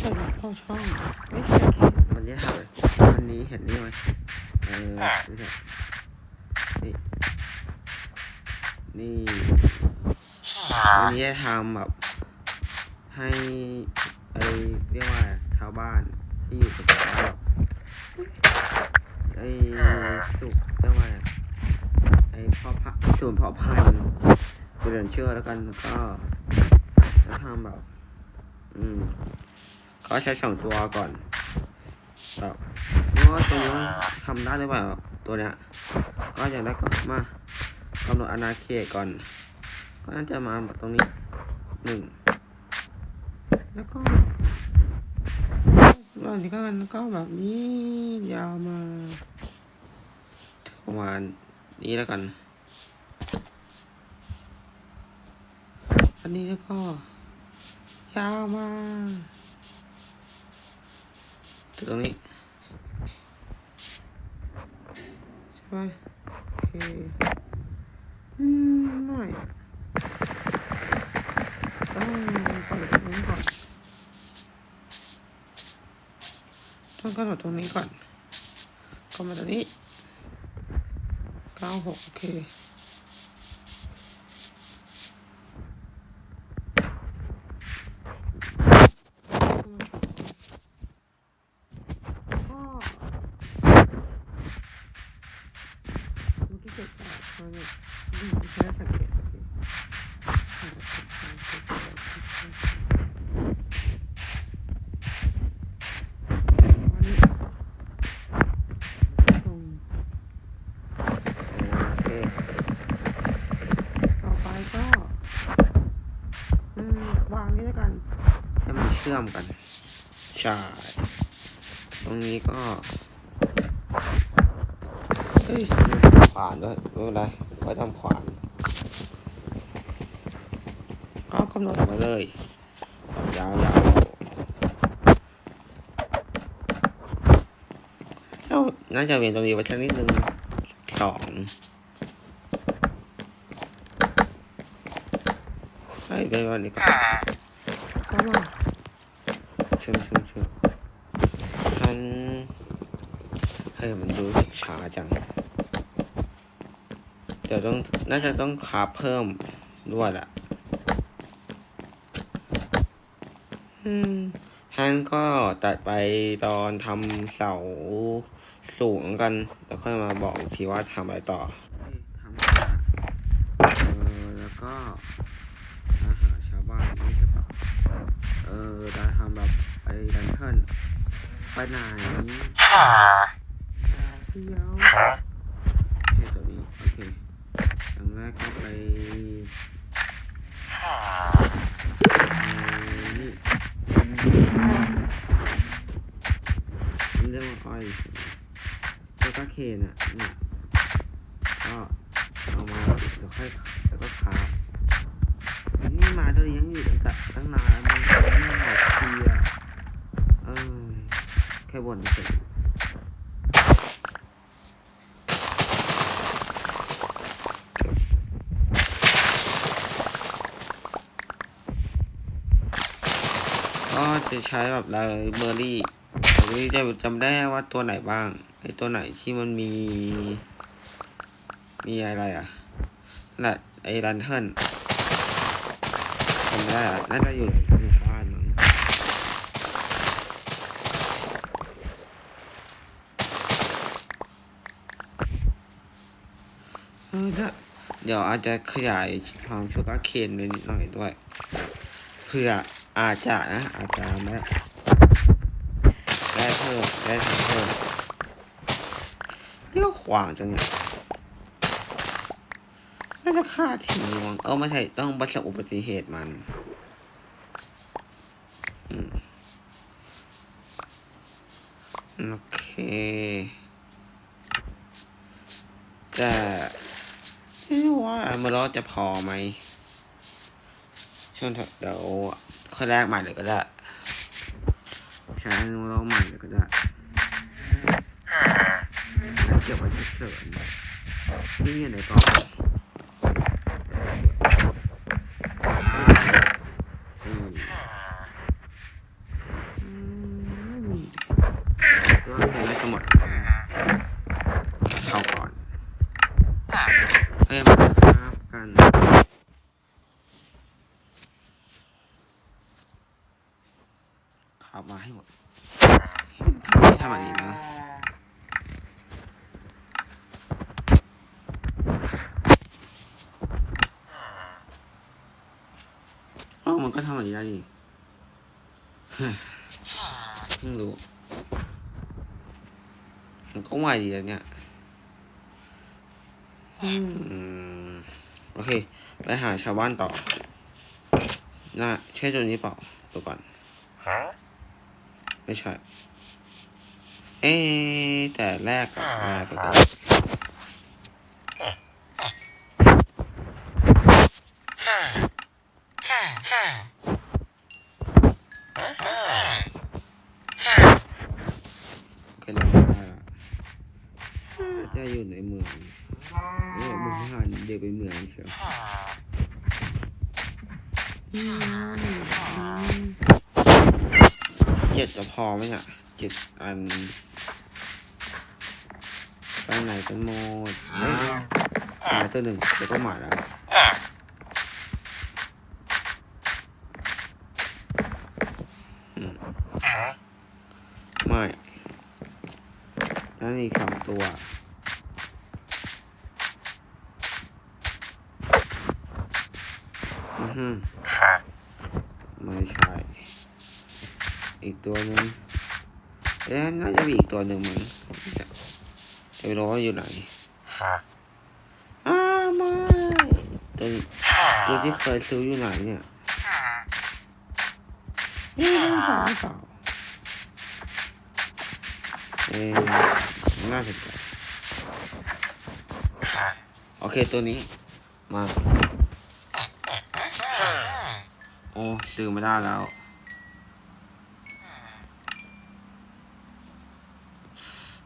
ส่เข้าช่องไม่ใช่เห็นวันนี้ทำเลยวันนี้เห็นนี่ไหมเออไม่ใช่นี่นี่วันนี้จะทำแบบ ให้ไอเรียกว่าชาวบ้านที่อยู่กับเราแบบไอสุกเรียกว่าไอเพาะพันธุ์ศูนย์พาะพันธุ์เจริญเชื่อแล้วกันแล้วก็จะทำแบบ อืม ก็ใช้สองตัวก่อนแบบว่าตัวนี้ทำได้หรือเปล่าตัวเนี้ยก็อย่างแรกก็มากำหนดอาณาเขตก่อน ก็น่าจะมาแบบตรงนี้หนึ่งแล้วก็ตอนนี้ก็กันก็แบบนี้ยาวมาประมาณนี้แล้วกัน อันนี้แล้วก็ ยาวมา ถึงตรงนี้ ใช่ไหมโอเคอืมหน่อยต้องกำหนดตรงนี้ก่อนต้องกำหนดตรงนี้ก่อนก็มาตรงนี้เก้าหกโอเค ก็เมื่อกี้เกิดจากตอนนี้ดูใช้สังเกตโอเคอันนี้ตรงโอเคต่อไปก็อืมวางนี้แล้วกัน ให้มันเชื่อมกัน ใช่ ตรงนี้ก็เฮ้ยขวานด้วยไม่เป็นไรไว้ทำขวานก็กำหนดมาเลยยาวๆเจ้าน่าจะเวียนตรงนี้ไว้สักนิดนึงสองเฮ้ยเป็นวันนี้ก็ก็มา ชื่อมชื่อมชื่อมทันเฮ้ยมันดูช้าจัง เดี๋ยวต้องน่าจะต้องคาเพิ่มด้วยแหละท่านก็ตัดไปตอนทำเสาสูงกัน แล้วค่อยมาบอกอีกทีว่าทำอะไรต่อทำเออแล้วก็อาหาชาวบ้านนี่ใช่ปะเออจะทำแบบไปดันเทิล ไปไหนเดียวโอเคตัวนี้โอเคอย่างแรกก็ไปเอ่อนี่มันเรียกว่าอ้อยแล้วก็เคนอะเนี่ยก็เอามาเดี๋ยวค่อยแล้วก็คาบนี่มาตัวนี้ยังอยู่ตั้งแต่ตั้งนานแล้วมันไม่หมดทีอะเออ แค่บนเฉยก็จะใช้แบบไลเบอรี่อันนี้จะจำได้ว่าตัวไหนบ้าง ไอ้ตัวไหนที่มันมี มีอะไรอะนั่นแหละไอ้รันเทิลจำได้อะน่าจะอยู่ในหมู่บ้านมั้งเออเดี๋ยวเดี๋ยวอาจจะขยายความชูการ์เคนไปนิดหน่อยด้วย เพื่ออาจจะนะอาจจะไม่ได้เพิ่มได้เพิ่มนี่ก็ขวางจังเนี่ยน่าจะฆ่าทิ้งมั้งเออไม่ใช่ต้องประสบอุบัติเหตุมันโอเคแต่ ไม่รู้ว่ามันรอจะพอไหมช่วงเดี๋ยวข้อแรกใหม่เลยก็ได้ใช้ร้องใหม่เลยก็ได้แล้วเก็บไว้เฉยๆนี่อยู่ในกล่องอืมอืมคือว่าเงหมดเข้าก่อนเพิ่มครับกัน ขับมาให้หมดทำไม่ทำแบบนี้นะเอ้ามันก็ทำแบบนี้ได้ดิเพิ่งรู้ มันก็ไวดีนะเนี่ยอืมโอเค ไปหาชาวบ้านต่อ น่าใช่ตัวนี้เปล่า ตัวก่อน ไม่ใช่ เอ๊ะแต่แรกอะแรกก็โอเคเราได้ละจะอยู่ในเมืองเออบุกหันเดี๋ยวไปเมืองเชียวเจ็ดจะพอไหมเนี่ยเจ็ดอัน ไปไหนกันหมดเฮ้ยหมายตัวหนึ่งเดี๋ยวก็หมายแล้วอืมไม่นั่นอีกสองตัวอือฮึไม่ใช่ อีกตัวหนึ่งเอ๊ะน่าจะมีอีกตัวหนึ่งมั้งจะ ไม่รู้ว่าอยู่ไหนอ้าวไม่ตัวตัวที่เคยซื้ออยู่ไหนเนี่ยเอ๊ะหรือเปล่าหรือเปล่าเอ๊ะน่าสนใจโอเคตัวนี้ มาโอ้ซื้อไม่ได้แล้ว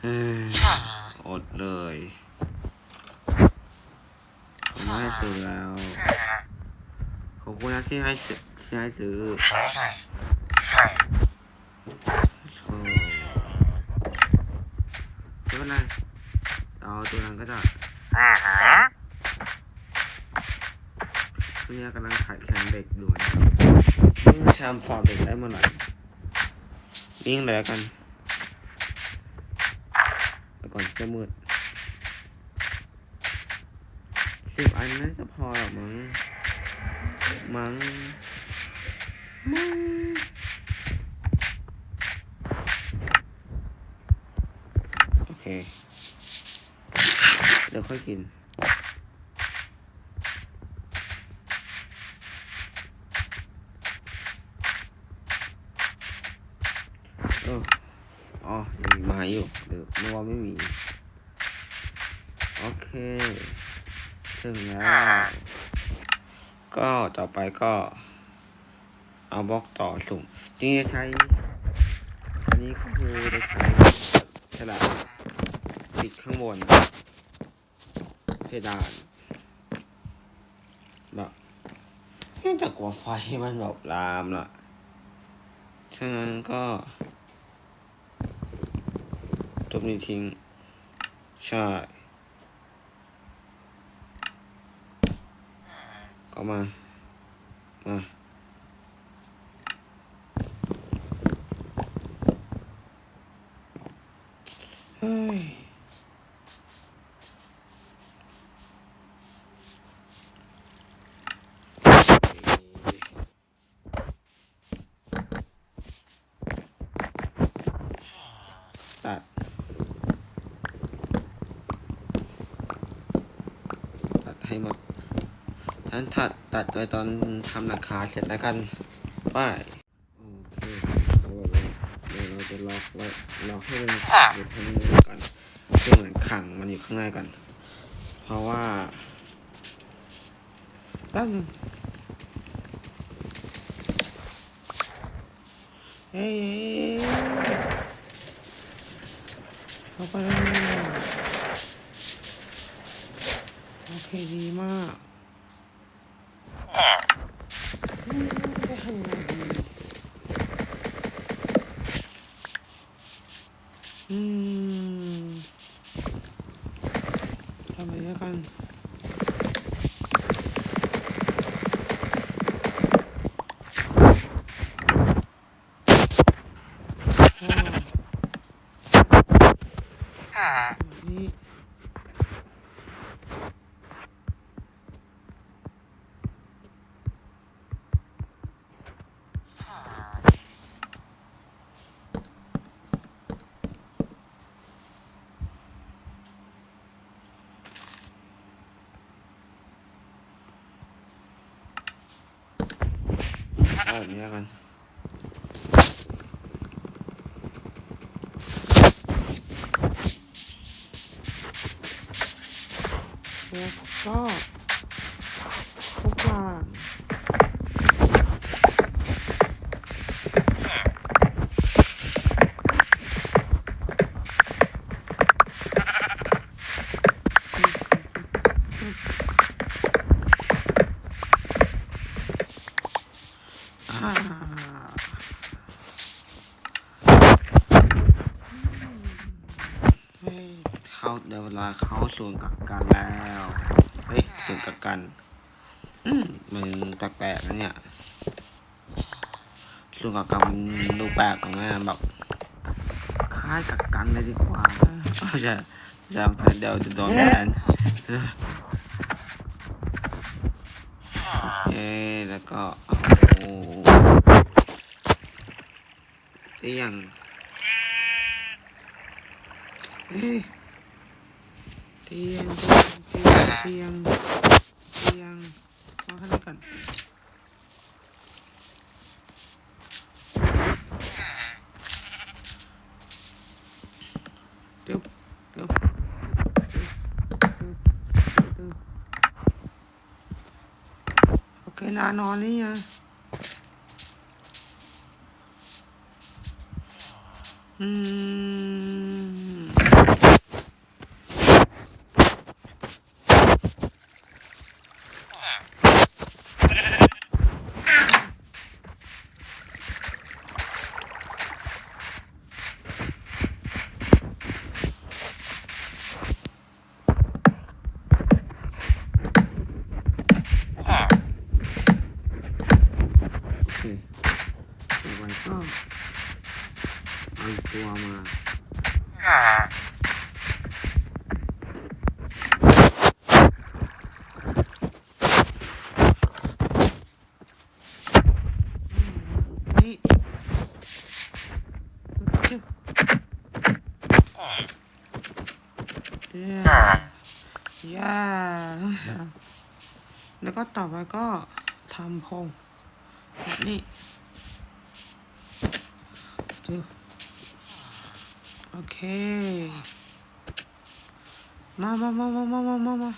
เฮ้ย อดเลยผมไม่ให้ซื้อแล้ว ขอบคุณนะที่ให้ซื้อที่ให้ซื้อโธ่ไม่เป็นไรเอาตัวนั้นก็ได้ตัวนี้กำลังขายแข็งเด็กด่วนวิ่งทำฟอร์มเด็กได้เมื่อไหร่วิ่งเลยแล้วกันแล้ว ก่อนจะมืดสิบอันน่าจะพอหรอกมั้ง มั้ง มั้งโอเค เดี๋ยวค่อยกิน เอออ๋อยังมีไม้อยู่เดี๋ยวนึกว่าไม่มี โอเค ถึงแล้ว ก็ต่อไปก็ เอาบล็อกต่อสุ่มจริงๆจะใช้ อันนี้ก็คือจะใช้ฉลากปิดข้างบน เพดานแบบเนื่องจากกลัวไฟมันแบบลามล่ะฉะนั้นก็ทุบนี้ทิ้ง ใช่ ก็มามาเฮ้ย ตัดตัดให้หมดฉันตัดตัดไว้ตอนทำหลังคาเสร็จแล้วกันไป้ายโอเคเอาไว้เดี๋ยวเราจะล็อกไว้ล็อกให้มันอยู่ข้างในก่อนคือเหมือนขังมันอยู่ข้างในก่อน เพราะว่าแป๊บนึงเฮ้ยเข้าไปแล้วโอเคดีมาก 你看你看看 ศูนย์กักกันแล้ว เฮ้ยศูนย์กักกันอืมมันแปลกๆนะเนี่ยศูนย์กักกันมันดูแปลกนะแบบคล้ายกักกันเลยดีกว่าเอาจะจะเดี๋ยวจะโดนแบนเย้แล้วก็เอาเตียงเอ้ ទៀងទៀងទៀងទៀងមកខាងនេះก่อนตึ๊บตึ๊บโอเคนานอนนี่ไงอืม ย่าแล้วก็ต่อไปก็ทำพงแบบนี้ดูโอเค มามามามามามามามา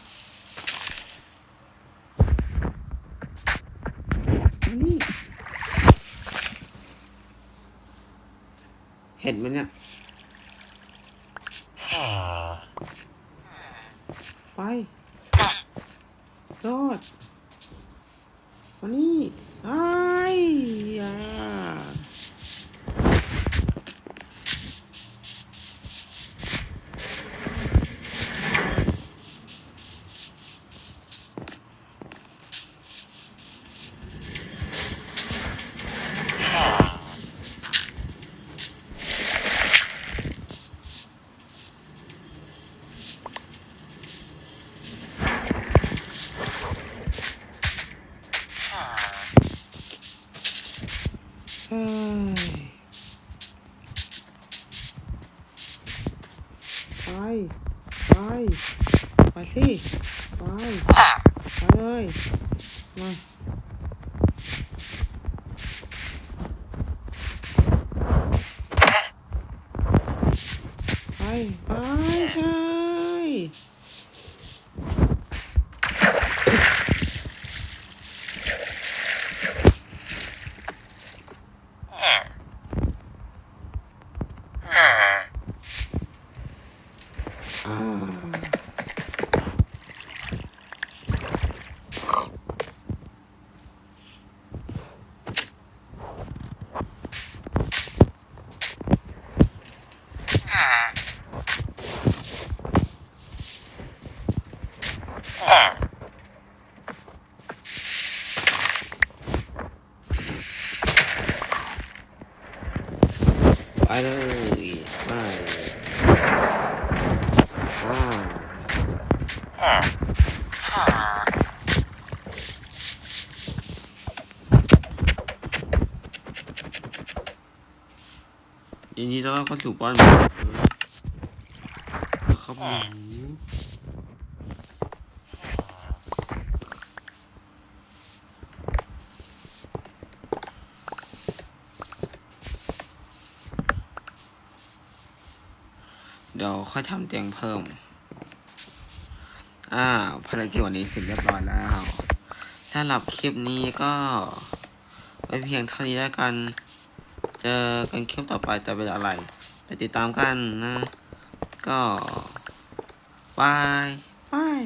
นนี้เห็นไหมเนี่ย ไปโดดมานี่ไอ้ยา สิ ไป ไปเลย 10. I don't really mind. Wow. Nhìn đi ra con chủ quan Không nhìn ดี๋ยวค่อยทำเตียงเพิ่ม อ่าภารกิจวันนี้เสร็จเรียบร้อยแล้วสำหรับคลิปนี้ก็ไว้เพียงเท่านี้แล้วกัน เจอกันคลิปต่อไปจะเป็นอะไรไปติดตามกันนะ ก็บายบาย